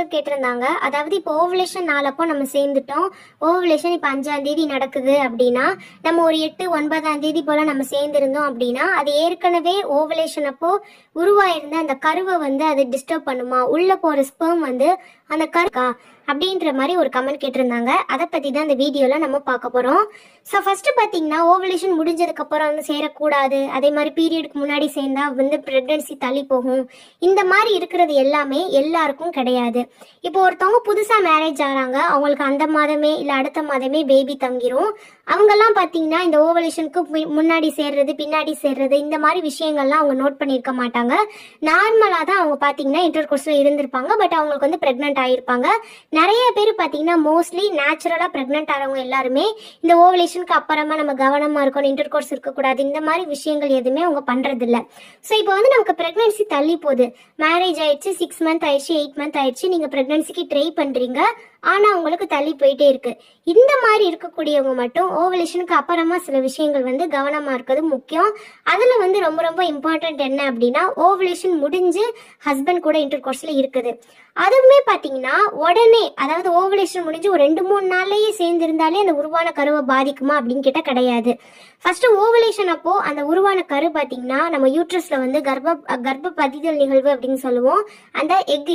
Sister கேட்டிருந்தாங்க. அதாவது இப்போ ஓவலேஷன் நாளப்போ நம்ம சேர்ந்துட்டோம். ஓவலேஷன் இப்போ அஞ்சாம் தேதி நடக்குது அப்படின்னா நம்ம ஒரு எட்டு ஒன்பதாம் தேதி போல நம்ம சேர்ந்துருந்தோம் அப்படின்னா அது ஏற்கனவே ஓவலேஷன் அப்போ உருவாயிருந்த அந்த கருவை வந்து அது டிஸ்டர்ப் பண்ணுமா? உள்ள போற ஸ்பெர்ம் வந்து அந்த கருக்கா? அப்படின்ற மாதிரி ஒரு கமெண்ட் கேட்டிருந்தாங்க. அதை பற்றி தான் இந்த வீடியோவில் நம்ம பார்க்க போகிறோம் ஸோ ஃபஸ்ட்டு பார்த்தீங்கன்னா ஓவலேஷன் முடிஞ்சதுக்கப்புறம் வந்து சேரக்கூடாது. அதே மாதிரி பீரியடுக்கு முன்னாடி சேர்ந்தா வந்து ப்ரெக்னன்சி தள்ளி போகும். இந்த மாதிரி இருக்கிறது எல்லாமே எல்லாருக்கும் கிடையாது. இப்போ ஒருத்தவங்க புதுசாக மேரேஜ் ஆகிறாங்க அவங்களுக்கு அந்த மாதமே இல்லை அடுத்த மாதமே பேபி தங்கிரும். அவங்கெல்லாம் பார்த்தீங்கன்னா இந்த ஓவலேஷனுக்கு முன்னாடி சேர்றது பின்னாடி சேர்றது இந்த மாதிரி விஷயங்கள்லாம் அவங்க நோட் பண்ணியிருக்க மாட்டாங்க. நார்மலாக தான் அவங்க பார்த்தீங்கன்னா இன்டர் கோர்ஸில் இருந்திருப்பாங்க பட் அவங்களுக்கு வந்து ப்ரெக்னென்ட் ஆயிருப்பாங்க. நிறைய பேர் பார்த்தீங்கன்னா மோஸ்ட்லி நேச்சுரலாக ப்ரெக்னென்ட் ஆகிறவங்க எல்லாருமே இந்த ஓவலேஷனுக்கு அப்புறமா நம்ம கவனமாக இருக்கணும் இன்டர் கோர்ஸ் இருக்கக்கூடாது இந்த மாதிரி விஷயங்கள் எதுவுமே அவங்க பண்ணுறதில்ல ஸோ இப்போ வந்து நமக்கு ப்ரெக்னென்சி தள்ளி போகுது. மேரேஜ் ஆயிடுச்சு சிக்ஸ் மந்த் ஆயிடுச்சு எயிட் மந்த் ஆயிடுச்சு நீங்கள் பிரெக்னன்சிக்கு ட்ரை பண்ணுறீங்க ஆனால் உங்களுக்கு தள்ளி போயிட்டே இருக்கு. இந்த மாதிரி இருக்கக்கூடியவங்க மட்டும் ஓவலேஷனுக்கு அப்புறமா சில விஷயங்கள் வந்து கவனமாக இருக்கிறது முக்கியம். அதில் வந்து ரொம்ப ரொம்ப இம்பார்ட்டன்ட் என்ன அப்படின்னா ஓவலேஷன் முடிஞ்சு ஹஸ்பண்ட் கூட இன்டர் கோர்ஸ்ல இருக்குது. அதுவுமே பார்த்தீங்கன்னா உடனே அதாவது ஓவலேஷன் முடிஞ்சு ஒரு ரெண்டு மூணு நாள்லயே சேர்ந்திருந்தாலே அந்த உருவான கருவை பாதிக்குமா அப்படின்னு கேட்டால் கிடையாது. ஃபர்ஸ்ட் ஓவலேஷன் அப்போ அந்த உருவான கரு பார்த்தீங்கன்னா நம்ம யூட்ரஸ்ல வந்து கர்ப்ப கர்ப்ப பதிதல் நிகழ்வு அப்படின்னு சொல்லுவோம். அந்த எக்